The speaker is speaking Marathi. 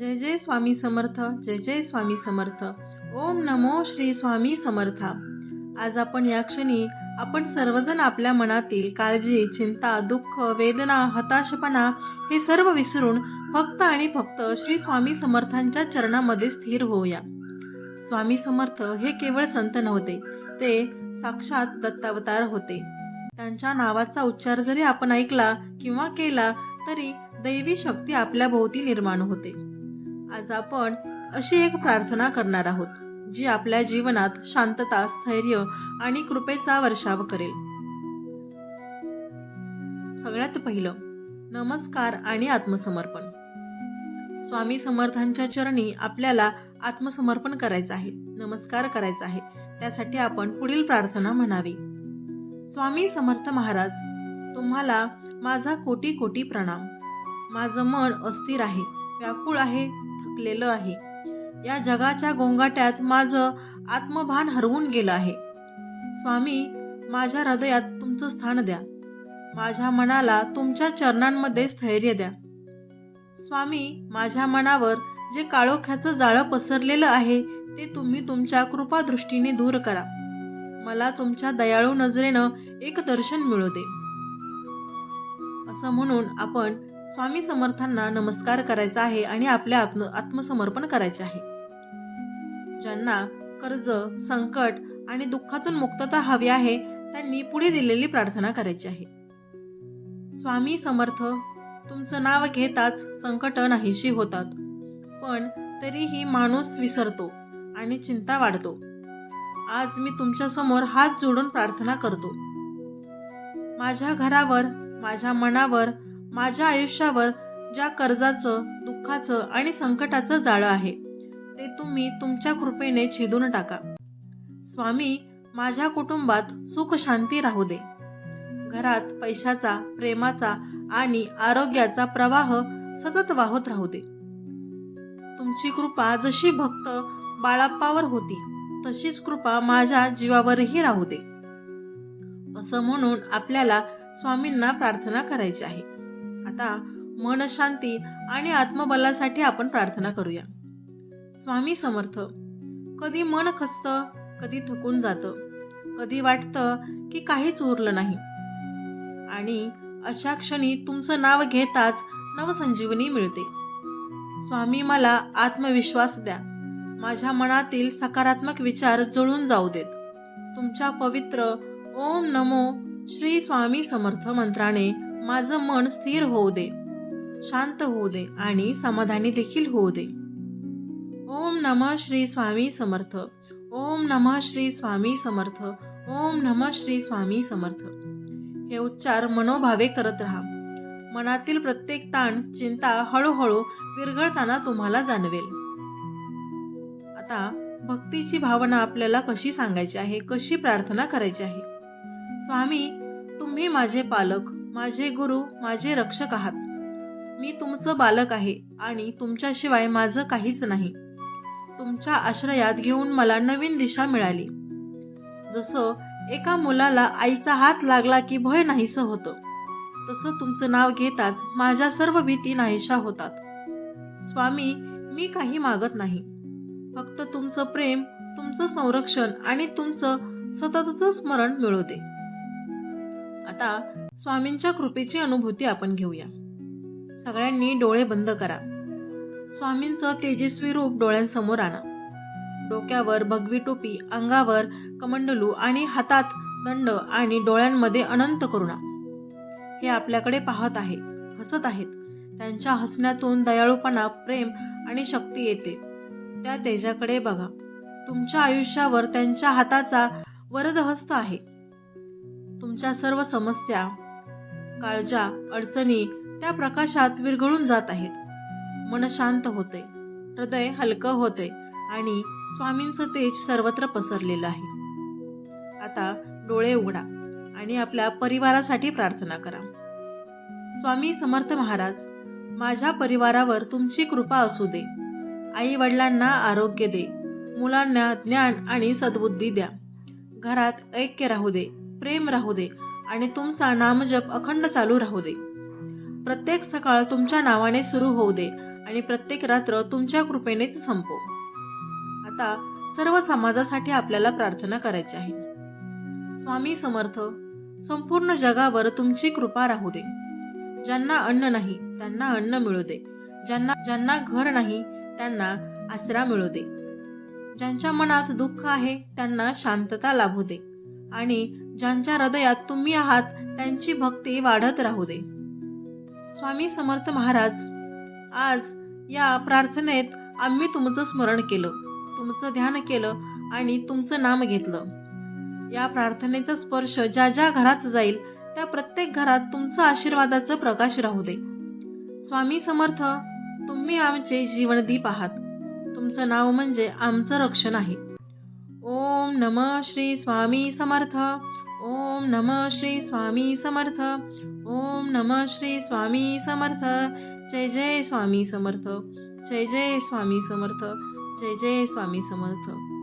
जय जय स्वामी समर्थ जय जय स्वामी समर्थ. ओम नमो श्री स्वामी समर्था. आज आपण या क्षणी आपण सर्वजण आपल्या मनातील काळजी चिंता दुःख वेदना हताशपणा हे सर्व विसरून फक्त आणि फक्त श्री स्वामी समर्थांच्या चरणामध्ये स्थिर होऊया. स्वामी समर्थ हे केवळ संत नव्हते ते साक्षात दत्तावतार होते. त्यांच्या नावाचा उच्चार जरी आपण ऐकला किंवा केला तरी दैवी शक्ती आपल्या भोवती निर्माण होते. आज आपण अशी एक प्रार्थना करणार आहोत जी आपल्या जीवनात शांतता स्थैर्य आणि कृपेचा वर्षाव करेल. सगळ्यात पहिलं नमस्कार आणि आत्मसमर्पण. स्वामी समर्थांच्या चरणी आपल्याला आत्मसमर्पण करायचं आहे नमस्कार करायचा आहे त्यासाठी आपण पुढील प्रार्थना म्हणावी. स्वामी समर्थ महाराज तुम्हाला माझा कोटी कोटी प्रणाम. माझं मन अस्थिर आहे व्याकुळ आहे फुटलेलं आहे. या जगाच्या गोंगाट्यात माझं आत्मभान हरवून गेलं आहे. स्वामी माझ्या हृदयात तुमचं स्थान द्या. माझ्या मनाला तुमच्या चरणांमध्ये स्थैर्य द्या. स्वामी माझ्या मनावर जे काळोख्याचं जाळं पसरलेलं आहे ते तुम्ही तुमच्या कृपादृष्टीने दूर करा. मला तुमच्या दयाळू नजरेनं एक दर्शन मिळू दे. असं म्हणून आपण स्वामी समर्थांना नमस्कार करायचा आहे आणि आपल्या आत्मसमर्पण करायचे आहे. ज्यांना कर्ज संकट आणि दुःखातून मुक्तता हवी आहे त्यांनी पुढे दिलेली प्रार्थना करायची आहे. स्वामी समर्थ तुमचं नाव घेताच संकट नाहीशी होतात पण तरीही माणूस विसरतो आणि चिंता वाढतो. आज मी तुमच्यासमोर हात जोडून प्रार्थना करतो. माझ्या घरावर माझ्या मनावर माझ्या आयुष्यावर ज्या कर्जाचं दुःखाचं आणि संकटाचं जाळं आहे ते तुम्ही तुमच्या कृपेने छेदून टाका. स्वामी माझ्या कुटुंबात सुख शांती राहू दे. घरात पैशाचा प्रेमाचा आणि आरोग्याचा प्रवाह सतत वाहत राहू दे. तुमची कृपा जशी भक्त बाळाप्पावर होती तशीच कृपा माझ्या जीवावरही राहू दे. असं म्हणून आपल्याला स्वामींना प्रार्थना करायची आहे. आता मन शांती आणि आत्मबलासाठी आपण प्रार्थना करूया. स्वामी समर्थ कधी मन खचतं कधी थकून जातं कधी वाटतं की काहीच उरलं नाही. आणि अशा क्षणी तुमचं नाव घेताच नवसंजीवनी मिळते. स्वामी मला आत्मविश्वास द्या. माझ्या मनातील सकारात्मक विचार जुळून जाऊ देत. तुमच्या पवित्र ओम नमो श्री स्वामी समर्थ मंत्राने माझं मन स्थिर होऊ दे शांत होऊ दे आणि समाधानी देखील होऊ दे. ओम नम श्री स्वामी समर्थ. ओम नम श्री स्वामी समर्थ. ओम नम श्री स्वामी समर्थ. हे उच्चार मनोभावे करत राहा. मनातील प्रत्येक ताण चिंता हळूहळू विरघळताना तुम्हाला जाणवेल. आता भक्तीची भावना आपल्याला कशी सांगायची आहे कशी प्रार्थना करायची आहे? स्वामी तुम्ही माझे पालक. माझे गुरु माझे रक्षक आहात. मी तुमचं बालक आहे आणि तुमच्याशिवाय माझं काहीच नाही. तुमच्या आश्रयात घेऊन मला नवीन दिशा मिळाली. जसं एका मुलाला आईचा हात लागला की भय नाहीसं होतं तसं तुमचं नाव घेताच माझ्या सर्व भीती नाहीशा होतात. स्वामी मी काही मागत नाही. फक्त तुमचं प्रेम तुमचं संरक्षण आणि तुमचं सततचं स्मरण मिळवते. आता स्वामींच्या कृपेची अनुभूती आपण घेऊया. सगळ्यांनी डोळे बंद करा. स्वामींचं तेजस्वी रूप डोळ्यांसमोर आणा. डोक्यावर भगवी टोपी अंगावर कमंडलू आणि हातात दंड आणि डोळ्यांमध्ये अनंत करुणा. हे आपल्याकडे पाहत आहे हसत आहेत. त्यांच्या हसण्यातून दयाळूपणा प्रेम आणि शक्ती येते. त्या तेजाकडे बघा. तुमच्या आयुष्यावर त्यांच्या हाताचा वरदहस्त आहे. तुमच्या सर्व समस्या काळजा अडचणी त्या प्रकाशात विरघळून जात आहेत. मन शांत होते. हृदय हलकं होते आणि स्वामींचं तेज सर्वत्र पसरलेलं आहे. आता डोळे उघडा आणि आपल्या परिवारासाठी प्रार्थना करा. स्वामी समर्थ महाराज माझ्या परिवारावर तुमची कृपा असू दे. आई वडिलांना आरोग्य दे. मुलांना ज्ञान आणि सद्बुद्धी द्या. घरात ऐक्य राहू दे प्रेम राहू दे आणि तुमचा नामजप अखंड चालू राहू दे. प्रत्येक सकाळ तुमच्या नावाने सुरू होऊ दे आणि प्रत्येक रात्र तुमच्या कृपेनेच संपो. आता सर्व समाजासाठी आपल्याला प्रार्थना करायची आहे. स्वामी समर्थ संपूर्ण जगावर तुमची कृपा राहू दे. ज्यांना अन्न नाही त्यांना अन्न मिळू दे. ज्यांना ज्यांना घर नाही त्यांना आसरा मिळू दे. ज्यांच्या मनात दुःख आहे त्यांना शांतता लाभू दे. आणि ज्यांच्या हृदयात तुम्ही आहात त्यांची भक्ती वाढत राहू दे. स्वामी समर्थ महाराज आज या प्रार्थनेत आम्ही तुमचं स्मरण केलं तुमचं ध्यान केलं आणि तुमचं नाम घेतलं. या प्रार्थनेचा स्पर्श ज्या ज्या घरात जाईल त्या प्रत्येक घरात तुमचं आशीर्वादाचं प्रकाश राहू दे. स्वामी समर्थ तुम्ही आमचे जीवनदीप आहात. तुमचं नाव म्हणजे आमचं रक्षण आहे. ओम नम श्री स्वामी समर्थ। ओम नम श्री स्वामी समर्थ। ओम नम श्री स्वामी समर्थ। जय जय स्वामी समर्थ। जय जय स्वामी समर्थ। जय जय स्वामी समर्थ।